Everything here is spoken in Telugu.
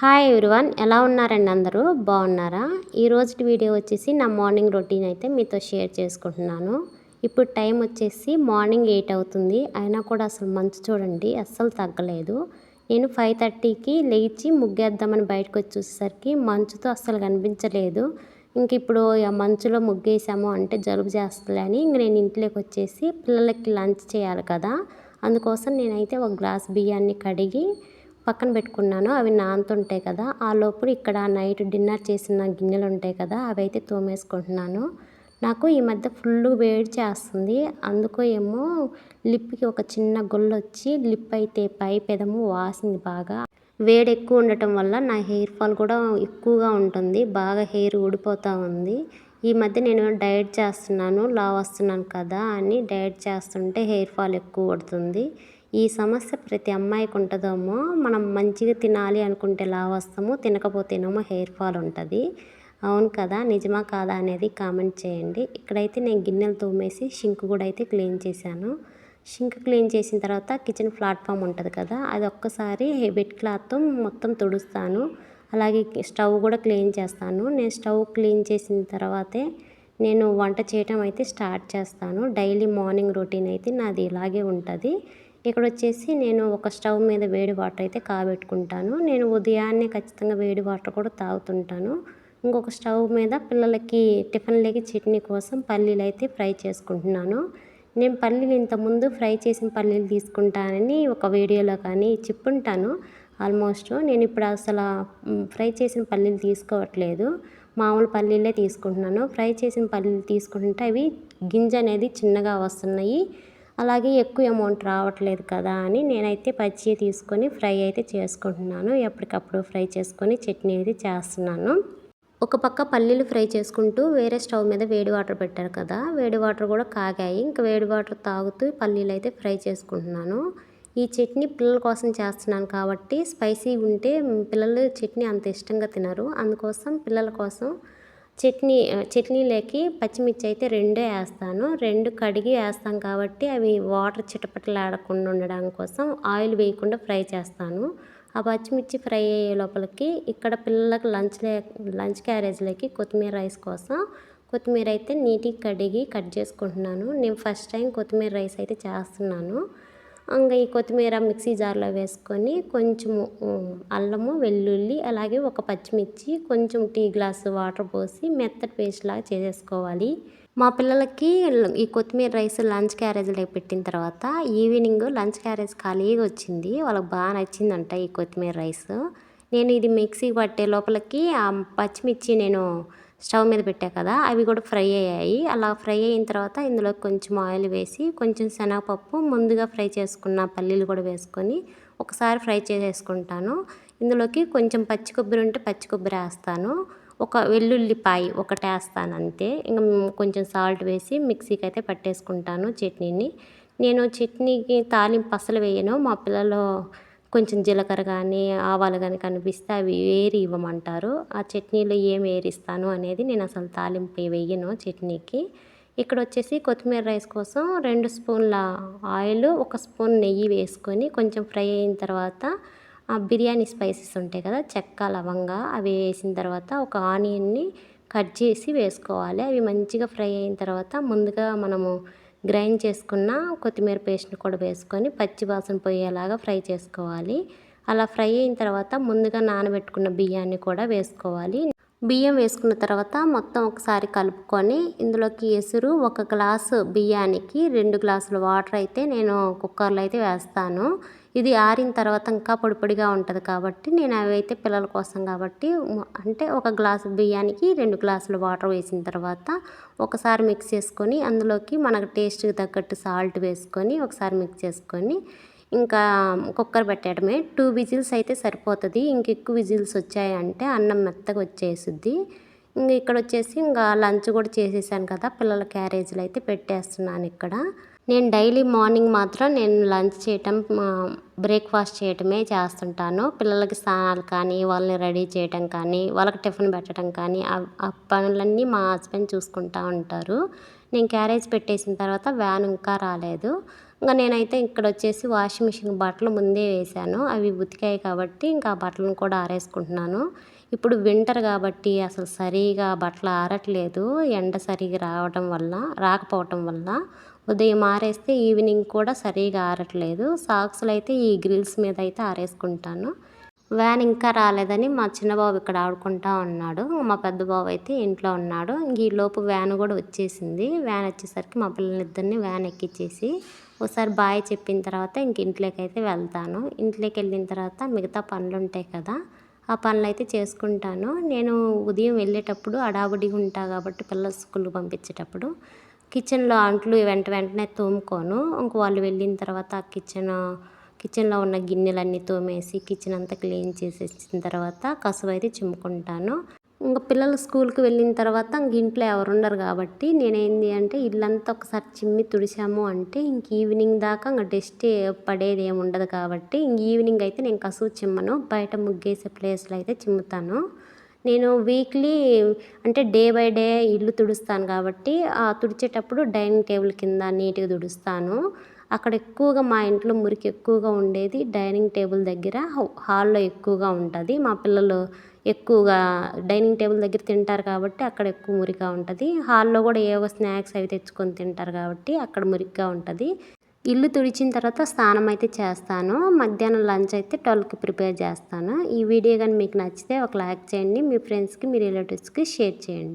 హాయ్ ఎవ్రీవన్ ఎలా ఉన్నారండి అందరూ? బాగున్నారా? ఈరోజు వీడియో వచ్చేసి నా మార్నింగ్ రొటీన్ అయితే మీతో షేర్ చేసుకుంటున్నాను. ఇప్పుడు టైం వచ్చేసి మార్నింగ్ ఎయిట్ అవుతుంది. అయినా కూడా అసలు మంచు చూడండి అస్సలు తగ్గలేదు. నేను ఫైవ్ థర్టీకి లేచి ముగ్గేద్దామని బయటకు వచ్చి చూసేసరికి మంచుతో అస్సలు కనిపించలేదు. ఇంక ఇప్పుడు ఆ మంచులో ముగ్గేసాము అంటే జలుబు చేస్తలేని ఇంక నేను ఇంట్లోకి వచ్చేసి పిల్లలకి లంచ్ చేయాలి కదా. అందుకోసం నేనైతే ఒక గ్లాస్ బియ్యాన్ని కడిగి పక్కన పెట్టుకున్నాను. అవి నానుతుంటాయి కదా. ఆ లోపల ఇక్కడ నైట్ డిన్నర్ చేసిన గిన్నెలు ఉంటాయి కదా. అవి అయితే తోమేసుకుంటున్నాను. నాకు ఈ మధ్య ఫుల్ వేడి చేస్తుంది. అందుకో ఏమో లిప్కి ఒక చిన్న గొల్లు వచ్చి లిప్ అయితే పై పెదము వాసింది బాగా. వేడి ఎక్కువ ఉండటం వల్ల నా హెయిర్ ఫాల్ కూడా ఎక్కువగా ఉంటుంది. బాగా హెయిర్ ఊడిపోతూ ఉంది. ఈ మధ్య నేను డైట్ చేస్తున్నాను. లా వస్తున్నాను కదా అని డైట్ చేస్తుంటే హెయిర్ ఫాల్ ఎక్కువ పడుతుంది. ఈ సమస్య ప్రతి అమ్మాయికి ఉంటుందేమో మనం మంచిగా తినాలి అనుకుంటే లావు వస్తాము తినకపోతేనేమో హెయిర్ ఫాల్ ఉంటుంది. అవును కదా నిజమా కాదా అనేది కామెంట్ చేయండి. ఇక్కడైతే నేను గిన్నెలు తోమేసి షింక్ కూడా అయితే క్లీన్ చేశాను. షింక్ క్లీన్ చేసిన తర్వాత కిచెన్ ప్లాట్ఫామ్ ఉంటుంది కదా అది ఒక్కసారి వెట్ క్లాత్తో మొత్తం తుడుస్తాను. అలాగే స్టవ్ కూడా క్లీన్ చేస్తాను. నేను స్టవ్ క్లీన్ చేసిన తర్వాతే నేను వంట చేయటం అయితే స్టార్ట్ చేస్తాను. డైలీ మార్నింగ్ రొటీన్ అయితే నాది ఇలాగే ఉంటుంది. ఇక్కడ వచ్చేసి నేను ఒక స్టవ్ మీద వేడి వాటర్ అయితే కాబెట్టుకుంటాను. నేను ఉదయాన్నే ఖచ్చితంగా వేడి వాటర్ కూడా తాగుతుంటాను. ఇంకొక స్టవ్ మీద పిల్లలకి టిఫిన్లకి చట్నీ కోసం పల్లీలు అయితే ఫ్రై చేసుకుంటున్నాను. నేను పల్లీలు ఇంతకుముందు ఫ్రై చేసిన పల్లీలు తీసుకుంటానని ఒక వీడియోలో కానీ చెప్పుంటాను. ఆల్మోస్ట్ నేను ఇప్పుడు అసలు ఫ్రై చేసిన పల్లీలు తీసుకోవట్లేదు. మామూలు పల్లీలే తీసుకుంటున్నాను. ఫ్రై చేసిన పల్లీలు తీసుకుంటుంటే అవి గింజ అనేది చిన్నగా వస్తున్నాయి. అలాగే ఎక్కువ అమౌంట్ రావట్లేదు కదా అని నేనైతే పచ్చి తీసుకొని ఫ్రై అయితే చేసుకుంటున్నాను. ఎప్పటికప్పుడు ఫ్రై చేసుకొని చట్నీ అయితే చేస్తున్నాను. ఒక పక్క పల్లీలు ఫ్రై చేసుకుంటూ వేరే స్టవ్ మీద వేడి వాటర్ పెట్టారు కదా వేడి వాటర్ కూడా కాగాయి. ఇంకా వేడి వాటర్ తాగుతూ పల్లీలు అయితే ఫ్రై చేసుకుంటున్నాను. ఈ చట్నీ పిల్లల కోసం చేస్తున్నాను కాబట్టి స్పైసీ ఉంటే పిల్లలు చట్నీ అంత ఇష్టంగా తినరు. అందుకోసం పిల్లల కోసం చట్నీ చట్నీలోకి పచ్చిమిర్చి అయితే రెండే వేస్తాను. రెండు కడిగి వేస్తాం కాబట్టి అవి వాటర్ చిటపటలాడకుండా ఉండడం కోసం ఆయిల్ వేయకుండా ఫ్రై చేస్తాను. ఆ పచ్చిమిర్చి ఫ్రై అయ్యే లోపలికి ఇక్కడ పిల్లలకు లంచ్ లంచ్ క్యారేజ్లోకి కొత్తిమీర రైస్ కోసం. కొత్తిమీర అయితే నీట్గా కడిగి కట్ చేసుకుంటున్నాను. నేను ఫస్ట్ టైం కొత్తిమీర రైస్ అయితే చేస్తున్నాను. ఇంకా ఈ కొత్తిమీర మిక్సీ జార్లో వేసుకొని కొంచెము అల్లము వెల్లుల్లి అలాగే ఒక పచ్చిమిర్చి కొంచెం టీ గ్లాసు వాటర్ పోసి మెత్తటి పేస్ట్ లాగా చేసేసుకోవాలి. మా పిల్లలకి ఈ కొత్తిమీర రైస్ లంచ్ క్యారేజ్లో పెట్టిన తర్వాత ఈవినింగ్ లంచ్ క్యారేజ్ ఖాళీగా వచ్చింది. వాళ్ళకి బాగా నచ్చిందంట ఈ కొత్తిమీర రైస్. నేను ఇది మిక్సీ పట్టే లోపలికి ఆ పచ్చిమిర్చి నేను స్టవ్ మీద పెట్టా కదా అవి కూడా ఫ్రై అయ్యాయి. అలా ఫ్రై అయిన తర్వాత ఇందులో కొంచెం ఆయిల్ వేసి కొంచెం శనగపప్పు ముందుగా ఫ్రై చేసుకున్న పల్లీలు కూడా వేసుకొని ఒకసారి ఫ్రై చేసేసుకుంటాను. ఇందులోకి కొంచెం పచ్చి కొబ్బరి ఉంటే పచ్చి కొబ్బరి వేస్తాను. ఒక వెల్లుల్లిపాయ ఒకటి వేస్తాను అంతే. ఇంకా కొంచెం సాల్ట్ వేసి మిక్సీకి అయితే పట్టేసుకుంటాను చట్నీని. నేను చట్నీకి తాలింపు అసలు వేయను. మా పిల్లలు కొంచెం జీలకర్ర కానీ ఆవాలు కానీ కనిపిస్తే అవి వేరి ఇవ్వమంటారు. ఆ చట్నీలో ఏం వేరిస్తాను అనేది నేను అసలు తాలింపు వేయను చట్నీకి. ఇక్కడ వచ్చేసి కొత్తిమీర రైస్ కోసం రెండు స్పూన్ల ఆయిల్ ఒక స్పూన్ నెయ్యి వేసుకొని కొంచెం ఫ్రై అయిన తర్వాత బిర్యానీ స్పైసెస్ ఉంటాయి కదా చెక్క లవంగా అవి వేసిన తర్వాత ఒక ఆనియన్ని కట్ చేసి వేసుకోవాలి. అవి మంచిగా ఫ్రై అయిన తర్వాత ముందుగా మనము గ్రైండ్ చేసుకున్న కొత్తిమీర పేస్ట్ని కూడా వేసుకొని పచ్చి వాసన పోయేలాగా ఫ్రై చేసుకోవాలి. అలా ఫ్రై అయిన తర్వాత ముందుగా నానబెట్టుకున్న బియ్యాన్ని కూడా వేసుకోవాలి. బియ్యం వేసుకున్న తర్వాత మొత్తం ఒకసారి కలుపుకొని ఇందులోకి ఎసురు ఒక గ్లాసు బియ్యానికి రెండు గ్లాసుల వాటర్ అయితే నేను కుక్కర్లో అయితే వేస్తాను. ఇది ఆరిన తర్వాత ఇంకా పొడి పొడిగా ఉంటుంది కాబట్టి నేను అవి అయితే పిల్లల కోసం కాబట్టి అంటే ఒక గ్లాసు బియ్యానికి రెండు గ్లాసులు వాటర్ వేసిన తర్వాత ఒకసారి మిక్స్ చేసుకొని అందులోకి మనకు టేస్ట్కి తగ్గట్టు సాల్ట్ వేసుకొని ఒకసారి మిక్స్ చేసుకొని ఇంకా కుక్కర్ పెట్టడమే. టూ విజిల్స్ అయితే సరిపోతుంది. ఇంక ఎక్కువ విజిల్స్ వచ్చాయంటే అన్నం మెత్తగా వచ్చేసిద్ది. ఇంక ఇక్కడ వచ్చేసి ఇంకా లంచ్ కూడా చేసేసాను కదా పిల్లల క్యారేజీలు అయితే పెట్టేస్తున్నాను ఇక్కడ. నేను డైలీ మార్నింగ్ మాత్రం నేను లంచ్ చేయటం బ్రేక్ఫాస్ట్ చేయటమే చేస్తుంటాను. పిల్లలకి స్నానాలు కానీ వాళ్ళని రెడీ చేయటం కానీ వాళ్ళకి టిఫిన్ పెట్టడం కానీ ఆ పనులన్నీ మా హస్బెండ్ చూసుకుంటూ ఉంటారు. నేను క్యారేజ్ పెట్టేసిన తర్వాత వ్యాన్ ఇంకా రాలేదు. ఇంకా నేనైతే ఇక్కడ వచ్చేసి వాషింగ్ మిషన్ బట్టలు ముందే వేశాను. అవి ఉతికాయి కాబట్టి ఇంకా ఆ బట్టలను కూడా ఆరేసుకుంటున్నాను. ఇప్పుడు వింటర్ కాబట్టి అసలు సరిగా బట్టలు ఆరట్లేదు. ఎండ సరిగా రావటం వల్ల రాకపోవటం వల్ల ఉదయం ఆరేస్తే ఈవినింగ్ కూడా సరిగా ఆరట్లేదు. సాక్స్లు అయితే ఈ గ్రిల్స్ మీద అయితే ఆరేసుకుంటాను. వ్యాన్ ఇంకా రాలేదని మా చిన్న బాబు ఇక్కడ ఆడుకుంటా ఉన్నాడు. మా పెద్ద బాబు అయితే ఇంట్లో ఉన్నాడు. ఇంక ఈ లోపు వ్యాన్ కూడా వచ్చేసింది. వ్యాన్ వచ్చేసరికి మా పిల్లలిద్దరిని వ్యాన్ ఎక్కించేసి ఒకసారి బాయ్ చెప్పిన తర్వాత ఇంక ఇంట్లోకి అయితే వెళ్తాను. ఇంట్లోకి వెళ్ళిన తర్వాత మిగతా పనులు ఉంటాయి కదా ఆ పనులు అయితే చేసుకుంటాను. నేను ఉదయం వెళ్ళేటప్పుడు అడాబుడిగా ఉంటా కాబట్టి పిల్లల స్కూల్కి పంపించేటప్పుడు కిచెన్లో అంట్లు వెంట వెంటనే తోముకోను. ఇంక వాళ్ళు వెళ్ళిన తర్వాత ఆ కిచెన్ కిచెన్లో ఉన్న గిన్నెలన్నీ తోమేసి కిచెన్ అంతా క్లీన్ చేసేసిన తర్వాత కసువు అయితే చిమ్ముకుంటాను. ఇంకా పిల్లలు స్కూల్కి వెళ్ళిన తర్వాత ఇంక ఇంట్లో ఎవరు ఉండరు కాబట్టి నేనేంది అంటే ఇల్లంతా ఒకసారి చిమ్మి తుడిచాము అంటే ఇంక ఈవినింగ్ దాకా ఇంకా డస్ట్ పడేది ఏమి ఉండదు కాబట్టి ఇంక ఈవినింగ్ అయితే నేను కసువు చిమ్మను. బయట ముగ్గేసే ప్లేస్లో అయితే చిమ్ముతాను. నేను వీక్లీ అంటే డే బై డే ఇల్లు తుడుస్తాను కాబట్టి ఆ తుడిచేటప్పుడు డైనింగ్ టేబుల్ కింద నీట్గా తుడుస్తాను. అక్కడ ఎక్కువగా మా ఇంట్లో మురికి ఎక్కువగా ఉండేది డైనింగ్ టేబుల్ దగ్గర హాల్లో ఎక్కువగా ఉంటుంది. మా పిల్లలు ఎక్కువగా డైనింగ్ టేబుల్ దగ్గర తింటారు కాబట్టి అక్కడ ఎక్కువ మురిగా ఉంటుంది. హాల్లో కూడా ఏవో స్నాక్స్ అవి తెచ్చుకొని తింటారు కాబట్టి అక్కడ మురిగ్గా ఉంటుంది. ఇల్లు తుడిచిన తర్వాత స్నానం అయితే చేస్తాను. మధ్యాహ్నం లంచ్ అయితే ట్వెల్వ్కి ప్రిపేర్ చేస్తాను. ఈ వీడియో కానీ మీకు నచ్చితే ఒక లైక్ చేయండి. మీ ఫ్రెండ్స్కి మీ రిలేటివ్స్కి షేర్ చేయండి.